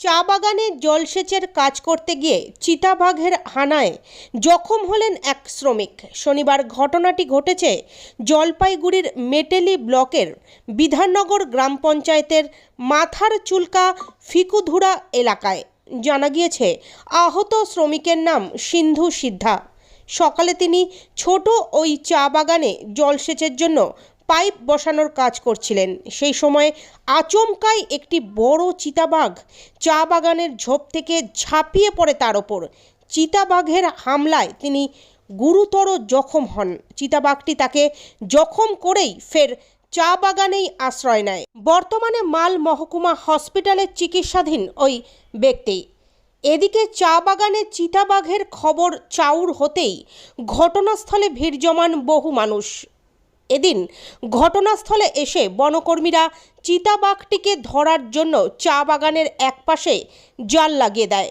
চা বাগানে জলসেচের কাজ করতে গিয়ে চিতাবাঘের হানায় জখম হলেন এক শ্রমিক। শনিবার ঘটনাটি ঘটেছে জলপাইগুড়ির মেটেলি ব্লকের বিধাননগর গ্রাম পঞ্চায়েতের মাথার চুলকা ফিকুধুরা এলাকায়। জানা গিয়েছে, আহত শ্রমিকের নাম সিন্ধু সিদ্ধা। সকালে তিনি ছোট ওই চা বাগানে জলসেচের জন্য পাইপ বসানোর কাজ করছিলেন। সেই সময় আচমকাই একটি বড় চিতাবাঘ চা বাগানের ঝোপ থেকে ঝাঁপিয়ে পড়ে তার ওপর। চিতাবাঘের হামলায় তিনি গুরুতর জখম হন। চিতাবাঘটি তাকে জখম করেই ফের চা বাগানেই আশ্রয় নেয়। বর্তমানে মাল মহকুমা হসপিটালে চিকিৎসাধীন ওই ব্যক্তি। এদিকে চা বাগানে চিতাবাঘের খবর চাউর হতেই ঘটনাস্থলে ভিড় জমান বহু মানুষ। এদিন ঘটনাস্থলে এসে বনকর্মীরা চিতাবাঘটিকে ধরার জন্য চা বাগানের একপাশে জাল লাগিয়ে দেয়।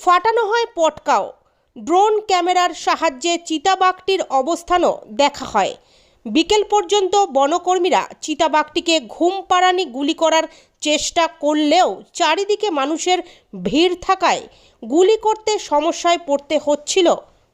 ফাটানো হয় পটকাও। ড্রোন ক্যামেরার সাহায্যে চিতাবাঘটির অবস্থানও দেখা হয়। বিকেল পর্যন্ত বনকর্মীরা চিতাবাঘটিকে ঘুম পাড়ানি গুলি করার চেষ্টা করলেও চারিদিকে মানুষের ভিড় থাকায় গুলি করতে সমস্যায় পড়তে হচ্ছিল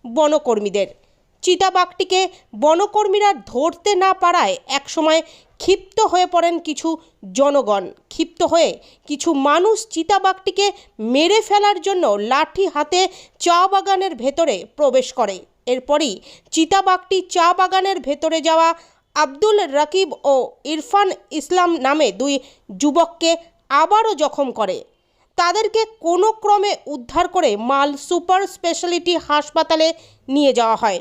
বনকর্মীদের। চিতাবাঘটিকে বনকর্মীরা ধরতে না পারায় একসময় ক্ষিপ্ত হয়ে পড়েন কিছু জনগণ। ক্ষিপ্ত হয়ে কিছু মানুষ চিতাবাঘটিকে মেরে ফেলার জন্য লাঠি হাতে চা বাগানের ভেতরে প্রবেশ করে। এরপরই চিতাবাঘটি চা বাগানের ভেতরে যাওয়া আব্দুল রাকিব ও ইরফান ইসলাম নামে দুই যুবককে আবারও জখম করে। তাদেরকে কোনো ক্রমে উদ্ধার করে মাল সুপার স্পেশালিটি হাসপাতালে নিয়ে যাওয়া হয়।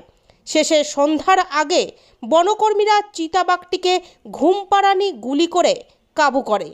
শেষে সন্ধ্যার আগে বনকর্মীরা চিতাবাঘটিকে ঘুমপাড়ানি গুলি করে কাবু করে।